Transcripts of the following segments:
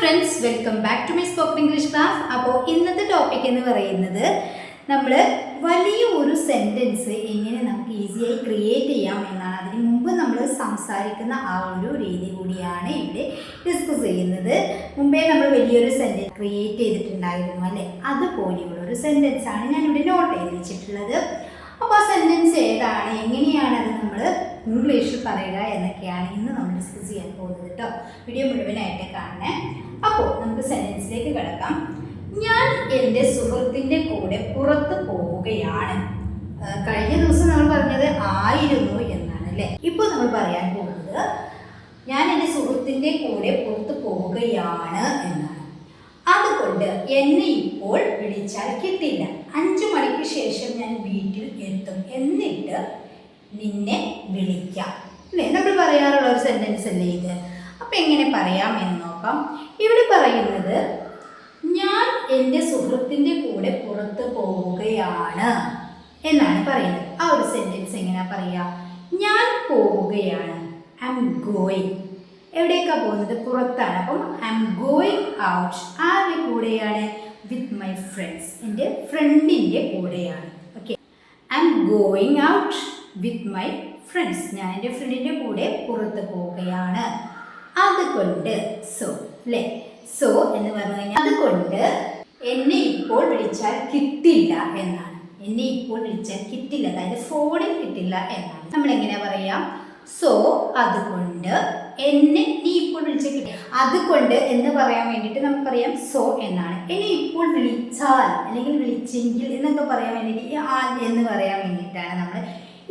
Friends welcome back to my spoken English class അപ്പോൾ ഇന്നത്തെ topic എന്ന് പറയുന്നത് നമ്മൾ വലിയ ഒരു സെന്റൻസ് എങ്ങനെ നമുക്ക് ഈസിയായി ക്രിയേറ്റ് ചെയ്യാം എന്നാണ്. അതിന് മുമ്പ് നമ്മൾ സംസാരിക്കുന്ന ആ ഒരു രീതി കൂടിയാണ് ഇവിടെ ഡിസ്കസ് ചെയ്യുന്നത്. മുമ്പേ നമ്മൾ വലിയൊരു സെന്റൻസ് ക്രിയേറ്റ് ചെയ്തിട്ടുണ്ടായിരുന്നു അല്ലേ? അതുപോലെയുള്ള ഒരു സെന്റൻസ് ആണ് ഞാനിവിടെ നോട്ട് ചെയ്ത് വെച്ചിട്ടുള്ളത്. അപ്പോൾ ആ സെന്റൻസ് ഏതാണ്? എങ്ങനെയാണ് അത് നമ്മൾ ഇംഗ്ലീഷിൽ പറയുക എന്നൊക്കെയാണ് ഇന്ന് നമ്മൾ ഡിസ്കസ് ചെയ്യാൻ പോകുന്നത് കേട്ടോ വീഡിയോ മുഴുവനായിട്ട് കാണണേ. അപ്പോൾ നമുക്ക് സെന്റൻസിലേക്ക് കിടക്കാം. ഞാൻ എന്റെ സുഹൃത്തിന്റെ കൂടെ പുറത്ത് പോവുകയാണ്. കഴിഞ്ഞ ദിവസം നമ്മൾ പറഞ്ഞത് ആയിരുന്നു എന്നാണ് അല്ലേ? ഇപ്പോൾ നമ്മൾ പറയാൻ പോകുന്നത് ഞാൻ എന്റെ സുഹൃത്തിന്റെ കൂടെ പുറത്ത് പോവുകയാണ് എന്നാണ്. അതുകൊണ്ട് എന്നെ ഇപ്പോൾ വിളിച്ചാൽ കിട്ടില്ല. അഞ്ചു മണിക്ക് ശേഷം ഞാൻ വീട്ടിൽ എത്തും. എന്നിട്ട് നിന്നെ വിളിക്കാം. അല്ലേ? നമ്മൾ പറയാറുള്ള ഒരു സെന്റൻസ് അല്ലേ ഇത്? അപ്പം എങ്ങനെ പറയാം എന്ന്? നോക്കാം. ഇവിടെ പറയുന്നത് ഞാൻ എന്റെ സുഹൃത്തിന്റെ കൂടെ പുറത്ത് പോവുകയാണ് എന്നാണ് പറയുന്നത്. ആ ഒരു സെന്റൻസ് എങ്ങനെയാ പറയുക? ഞാൻ പോവുകയാണ്. ഐ എം ഗോയിങ് എവിടേക്കാണ് പോകുന്നത്? പുറത്താണ്. അപ്പം ഐ എം ഗോയിങ് ഔട്ട് ആരുടെ കൂടെയാണ്? വിത്ത് മൈ ഫ്രണ്ട്സ് എന്റെ ഫ്രണ്ടിന്റെ കൂടെയാണ്. Okay I am going out with my friends ഞാൻ എന്റെ ഫ്രണ്ടിന്റെ കൂടെ പുറത്ത് പോവുകയാണ്. അതുകൊണ്ട് സോ അല്ലേ സോ എന്ന് പറഞ്ഞു കഴിഞ്ഞാൽ അതുകൊണ്ട് എന്നെ ഇപ്പോൾ വിളിച്ചാൽ കിട്ടില്ല എന്നാണ്. എന്നെ ഇപ്പോൾ വിളിച്ചാൽ കിട്ടില്ല അതായത് ഫോണിൽ കിട്ടില്ല എന്നാണ്. നമ്മൾ എങ്ങനെ പറയാം? സോ അതുകൊണ്ട് എന്നെ നീ ഇപ്പോൾ വിളിച്ചാൽ കിട്ടില്ല. അതുകൊണ്ട് എന്ന് പറയാൻ വേണ്ടിയിട്ട് നമുക്കറിയാം സോ എന്നാണ്. എന്നെ ഇപ്പോൾ വിളിച്ചാൽ അല്ലെങ്കിൽ വിളിച്ചെങ്കിൽ എന്നൊക്കെ പറയാൻ വേണ്ടിയിട്ട് ഈ എന്ന് പറയാൻ വേണ്ടിയിട്ടാണ് നമ്മൾ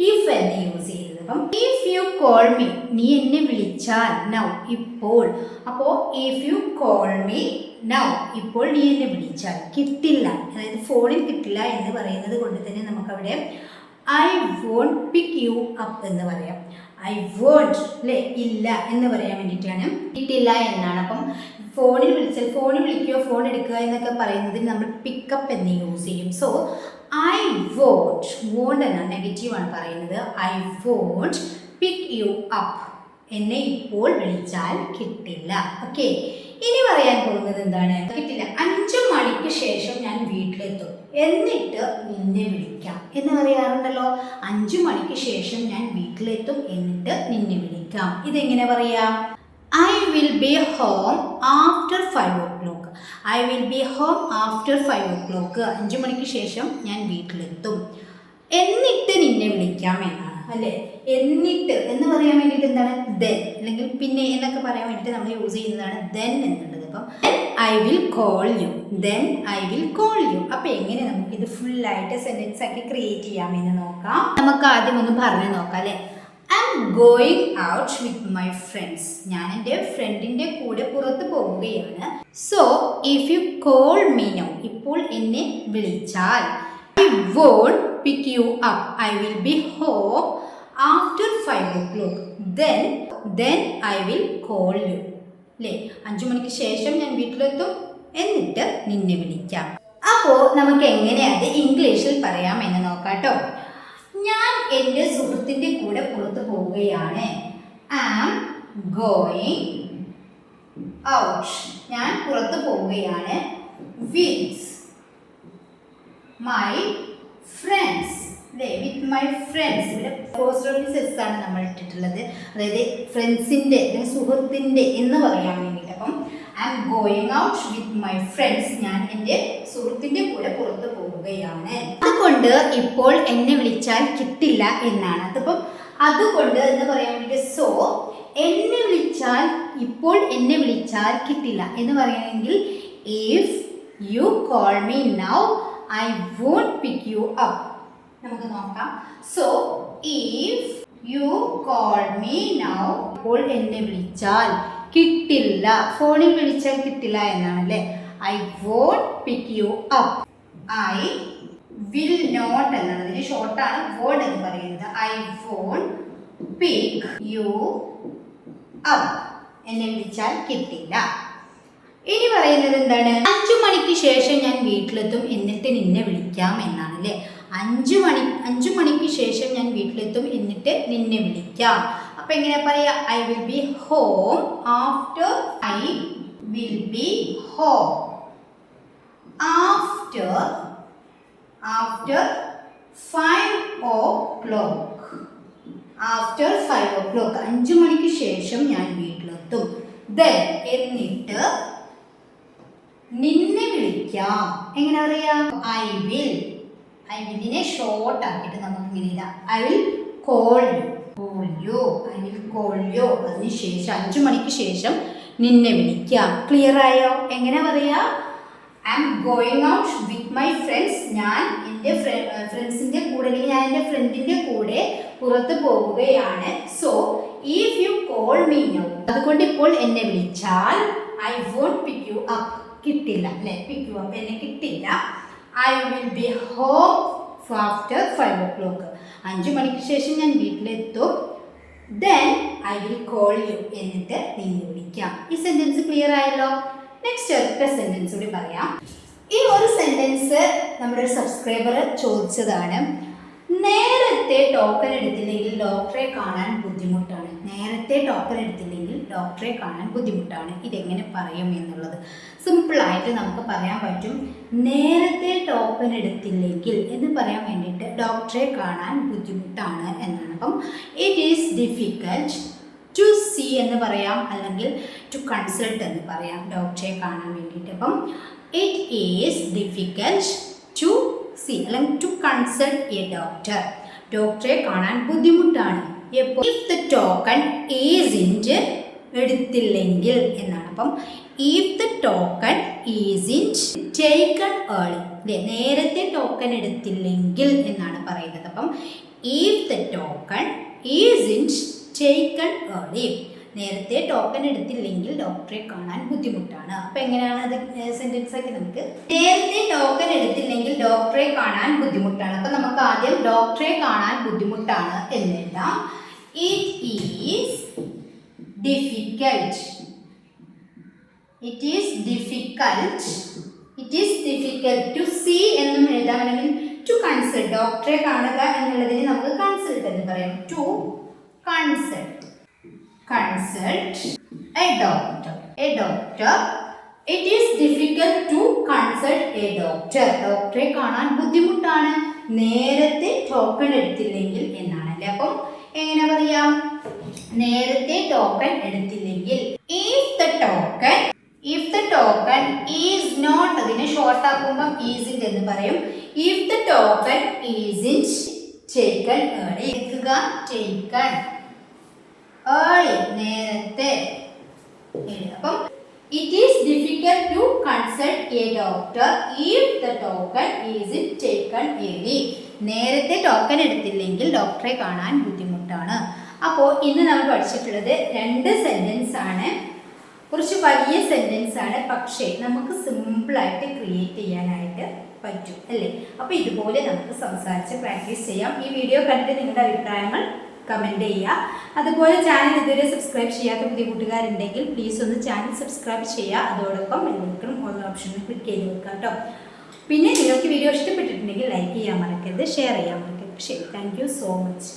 ഇഫ് എന്ന് യൂസ് ചെയ്യുന്നത്. അപ്പം ഇഫ് കോൾ മീ നീ എന്നെ വിളിച്ചാൽ നൗ ഇപ്പോൾ. അപ്പോൾ if you call me now ഇപ്പോൾ നീ എന്നെ വിളിച്ചാൽ കിട്ടില്ല. അതായത് ഫോണിൽ കിട്ടില്ല എന്ന് പറയുന്നത് കൊണ്ട് തന്നെ നമുക്കവിടെ I won't pick you up എന്ന് പറയാം. ഐ വോണ്ട് അല്ലേ ഇല്ല എന്ന് പറയാൻ വേണ്ടിയിട്ടാണ്. കിട്ടില്ല എന്നാണ്. അപ്പം ഫോണിൽ വിളിച്ചാൽ ഫോണിൽ വിളിക്കുകയോ ഫോൺ എടുക്കുക എന്നൊക്കെ പറയുന്നതിന് നമ്മൾ പിക്കപ്പ് എന്ന് യൂസ് ചെയ്യും. സോ ഐ വോണ്ട് വോണ്ട് എന്നാണ് നെഗറ്റീവാണ് പറയുന്നത്. I won't pick you up എന്നെ ഇപ്പോൾ വിളിച്ചാൽ കിട്ടില്ല. ഓക്കെ ഇനി പറയാൻ പോകുന്നത് എന്താണ്? കിട്ടില്ല. അഞ്ചു മണിക്ക് ശേഷം ഞാൻ വീട്ടിലെത്തും. എന്നിട്ട് നിന്നെ വിളിക്കാം. എന്ന് പറയാറുണ്ടല്ലോ. അഞ്ചു മണിക്ക് ശേഷം ഞാൻ വീട്ടിലെത്തും. എന്നിട്ട് നിന്നെ വിളിക്കാം. ഇതെങ്ങനെ പറയാം? I will be home after five o'clock I will be home after five o'clock അഞ്ചു മണിക്ക് ശേഷം ഞാൻ വീട്ടിലെത്തും. എന്നിട്ട് നിന്നെ വിളിക്കാം എന്നാണ്. അല്ലേ? എന്നിട്ട് എന്ന് പറയാൻ വേണ്ടിയിട്ട് എന്താണ്? ദെൻ അല്ലെങ്കിൽ പിന്നെ എന്നൊക്കെ പറയാൻ വേണ്ടിയിട്ട് നമ്മൾ യൂസ് ചെയ്യുന്നതാണ് ദെൻ എന്നുള്ളത്. അപ്പം I will call you then I will call you അപ്പം എങ്ങനെ നമുക്ക് ഇത് ഫുൾ ആയിട്ട് സെന്റൻസ് ആക്കി ക്രിയേറ്റ് ചെയ്യാമെന്ന് നോക്കാം. നമുക്ക് ആദ്യം ഒന്ന് പറഞ്ഞു നോക്കാം അല്ലേ? I am going out with my friends ഞാൻ എന്റെ ഫ്രണ്ടിന്റെ കൂടെ പുറത്ത് പോവുകയാണ്. സോ ഇഫ് യു കോൾ മീനോ ഇപ്പോൾ എന്നെ വിളിച്ചാൽ. I won't pick you up. I will be home after five o'clock then then I will call you അല്ലേ അഞ്ചു മണിക്ക് ശേഷം ഞാൻ വീട്ടിലെത്തും. എന്നിട്ട് നിന്നെ വിളിക്കാം. അപ്പോൾ നമുക്ക് എങ്ങനെ ഇംഗ്ലീഷിൽ പറയാം എന്ന് നോക്കാട്ടോ. ഞാൻ എന്റെ സുഹൃത്തിന്റെ കൂടെ പുറത്തു പോവുകയാണ്. ആം ഗോയിങ് ഔട്ട് ഞാൻ പുറത്തു പോവുകയാണ്. വിത്ത് മൈ ഫ്രണ്ട്സ് അല്ലേ വിത്ത് മൈ ഫ്രണ്ട്സ് ഇവിടെ പോസ്റ്റ് ഓഫീസ് എസ് ആണ് നമ്മൾ ഇട്ടിട്ടുള്ളത്. അതായത് ഫ്രണ്ട്സിന്റെ അല്ലെങ്കിൽ സുഹൃത്തിന്റെ എന്ന് വേണ്ടിയിട്ട്. അപ്പം I am going out with my friends ഞാൻ എന്റെ സുഹൃത്തിന്റെ കൂടെ പുറത്ത് പോവുകയാണ്. അതുകൊണ്ട് ഇപ്പോൾ എന്നെ വിളിച്ചാൽ കിട്ടില്ല എന്നാണ്. അതിപ്പം അതുകൊണ്ട് എന്ന് പറയാൻ വേണ്ടിയിട്ട് സോ എന്നെ വിളിച്ചാൽ ഇപ്പോൾ എന്നെ വിളിച്ചാൽ കിട്ടില്ല എന്ന് പറയുകയാണെങ്കിൽ if you call me now I won't pick you up നമുക്ക് നോക്കാം. So if you call me now ഇപ്പോൾ എന്നെ വിളിച്ചാൽ കിട്ടില്ല. ഫോണിൽ വിളിച്ചാൽ കിട്ടില്ല എന്നാണ് അല്ലേ? I won't pick you up I will not എന്നാണ്. ഇതിന് ഷോർട്ടാണ് വോണ്ട് എന്ന് പറയുന്നത്. I won't pick you up എന്നെ വിളിച്ചാൽ കിട്ടില്ല. ഇനി പറയുന്നത് എന്താണ്? അഞ്ചു മണിക്ക് ശേഷം ഞാൻ വീട്ടിലെത്തും. എന്നിട്ട് നിന്നെ വിളിക്കാം എന്നാണ് അല്ലേ അഞ്ചു മണി അഞ്ചു മണിക്ക് ശേഷം ഞാൻ വീട്ടിലെത്തും. എന്നിട്ട് നിന്നെ വിളിക്കാം. അപ്പൊ എങ്ങനെ പറയാ? I will be home after I will be home after after five o'clock after five o'clock അഞ്ചു മണിക്ക് ശേഷം ഞാൻ വീട്ടിലെത്തും. ദെൻ എന്നിട്ട് നിന്നെ വിളിക്കാം. എങ്ങനെ പറയാം? ഐ വിൽ ഐ വില്ലിനെ ഷോർട്ട് ആക്കിയിട്ട് നമുക്ക് ഇങ്ങനെ I will call you call you I will call you അതിന് ശേഷം അഞ്ചു മണിക്ക് ശേഷം നിന്നെ വിളിക്കാം. ക്ലിയർ ആയോ? എങ്ങനെ പറയാ? I am going out with my friends ഞാൻ എന്റെ ഫ്രണ്ട്സിന്റെ കൂടെ അല്ലെങ്കിൽ ഞാൻ എന്റെ ഫ്രണ്ടിന്റെ കൂടെ പുറത്ത് പോവുകയാണ്. So if you call me now അതുകൊണ്ട് ഇപ്പോൾ എന്നെ വിളിച്ചാൽ I won't pick you up കിട്ടില്ല അല്ലേ? പിക്ക് യു അപ്പ് എന്നെ കിട്ടില്ല. I will be home after five o'clock അഞ്ച് മണിക്ക് ശേഷം ഞാൻ വീട്ടിലെത്തും. Then I will call you എന്നിട്ട് നിന്നെ വിളിക്കാം. ഈ സെന്റൻസ് ക്ലിയർ ആയല്ലോ? നെക്സ്റ്റ് ഒറ്റ സെന്റൻസ് കൂടി പറയാം. ഈ ഒരു സെന്റൻസ് നമ്മുടെ ഒരു സബ്സ്ക്രൈബർ ചോദിച്ചതാണ് നേരത്തെ ടോക്കൺ എടുത്തില്ലെങ്കിൽ ഡോക്ടറെ കാണാൻ ബുദ്ധിമുട്ടാണ്. നേരത്തെ ടോക്കൺ എടുത്തില്ലെങ്കിൽ ഡോക്ടറെ കാണാൻ ബുദ്ധിമുട്ടാണ്. ഇതെങ്ങനെ പറയും എന്നുള്ളത്. സിമ്പിളായിട്ട് നമുക്ക് പറയാൻ പറ്റും. നേരത്തെ ടോക്കൺ എടുത്തില്ലെങ്കിൽ എന്ന് പറയാൻ വേണ്ടിയിട്ട് ഡോക്ടറെ കാണാൻ ബുദ്ധിമുട്ടാണ് എന്നാണ്. അപ്പം it is difficult to see എന്ന് പറയാം. അല്ലെങ്കിൽ ടു കൺസൾട്ട് എന്ന് പറയാം ഡോക്ടറെ കാണാൻ വേണ്ടിയിട്ട്. അപ്പം it is difficult to see അല്ലെങ്കിൽ ടു കൺസൾട്ട് എ ഡോക്ടർ ഡോക്ടറെ കാണാൻ ബുദ്ധിമുട്ടാണ്. എപ്പോൾ if the token isn't എടുത്തില്ലെങ്കിൽ എന്നാണ്. അപ്പം if the token isn't taken early അല്ലേ നേരത്തെ ടോക്കൺ എടുത്തില്ലെങ്കിൽ എന്നാണ് പറയുന്നത്. അപ്പം if the token isn't taken early നേരത്തെ ടോക്കൺ എടുത്തില്ലെങ്കിൽ ഡോക്ടറെ കാണാൻ ബുദ്ധിമുട്ടാണ്. അപ്പൊ എങ്ങനെയാണ് അത് സെന്റൻസ് ഒക്കെ നമുക്ക്? നേരത്തെ ടോക്കൺ എടുത്തില്ലെങ്കിൽ ഡോക്ടറെ കാണാൻ ബുദ്ധിമുട്ടാണ്. അപ്പൊ നമുക്ക് ആദ്യം ഡോക്ടറെ കാണാൻ ബുദ്ധിമുട്ടാണ് എന്നെല്ലാം it is difficult It is difficult. It is difficult to see എന്നും എഴുതാം അല്ലെങ്കിൽ ടു കൺസൾട്ട് ഡോക്ടറെ കാണുക എന്നുള്ളതിന് നമുക്ക് കൺസൾട്ട് എന്ന് പറയാം. To consult consult a doctor a doctor it is difficult to consult a doctor ഡോക്ടറെ കാണാൻ ബുദ്ധിമുട്ടാണ്. നേരത്തെ ടോക്കൺ എടുത്തില്ലെങ്കിൽ എന്നാണ് അല്ലേ? അപ്പം എങ്ങനെ പറയാം? നേരത്തെ token എടുത്തില്ലെങ്കിൽ if the token if the token is not അതിനെ ഷോർട്ട് ആക്കുമ്പോൾ ഈസിന്റെ എന്ന് പറയും. If the token is taken എടുക്കുക ടേക്കൺ ഏർലി നേരത്തെ. അപ്പം it is difficult to consult a doctor if the token isn't taken early നേരത്തെ ടോക്കൺ എടുത്തില്ലെങ്കിൽ ഡോക്ടറെ കാണാൻ ബുദ്ധിമുട്ടാണ്. അപ്പോൾ ഇന്ന് നമ്മൾ പഠിച്ചിട്ടുള്ളത് രണ്ട് സെന്റൻസ് ആണ്. കുറച്ച് വലിയ സെന്റൻസ് ആണ്. പക്ഷേ നമുക്ക് സിമ്പിളായിട്ട് ക്രിയേറ്റ് ചെയ്യാനായിട്ട് പറ്റും അല്ലേ? അപ്പോൾ ഇതുപോലെ നമുക്ക് സംസാരിച്ച് പ്രാക്ടീസ് ചെയ്യാം. ഈ വീഡിയോ കണ്ടിട്ട് നിങ്ങളുടെ അഭിപ്രായങ്ങൾ കമന്റ് ചെയ്യുക. അതുപോലെ ചാനൽ ഇതുവരെ സബ്സ്ക്രൈബ് ചെയ്യാത്ത പുതിയ കൂട്ടുകാരുണ്ടെങ്കിൽ പ്ലീസ് ഒന്ന് ചാനൽ സബ്സ്ക്രൈബ് ചെയ്യുക. അതോടൊപ്പം എല്ലാവർക്കും ഓരോ ഓപ്ഷനും ക്ലിക്ക് ചെയ്ത് നോക്കാം കേട്ടോ. പിന്നെ നിങ്ങൾക്ക് വീഡിയോ ഇഷ്ടപ്പെട്ടിട്ടുണ്ടെങ്കിൽ ലൈക്ക് ചെയ്യാൻ മറക്കരുത് ഷെയർ ചെയ്യാൻ മറക്കരുത്. ശരി താങ്ക് സോ മച്ച്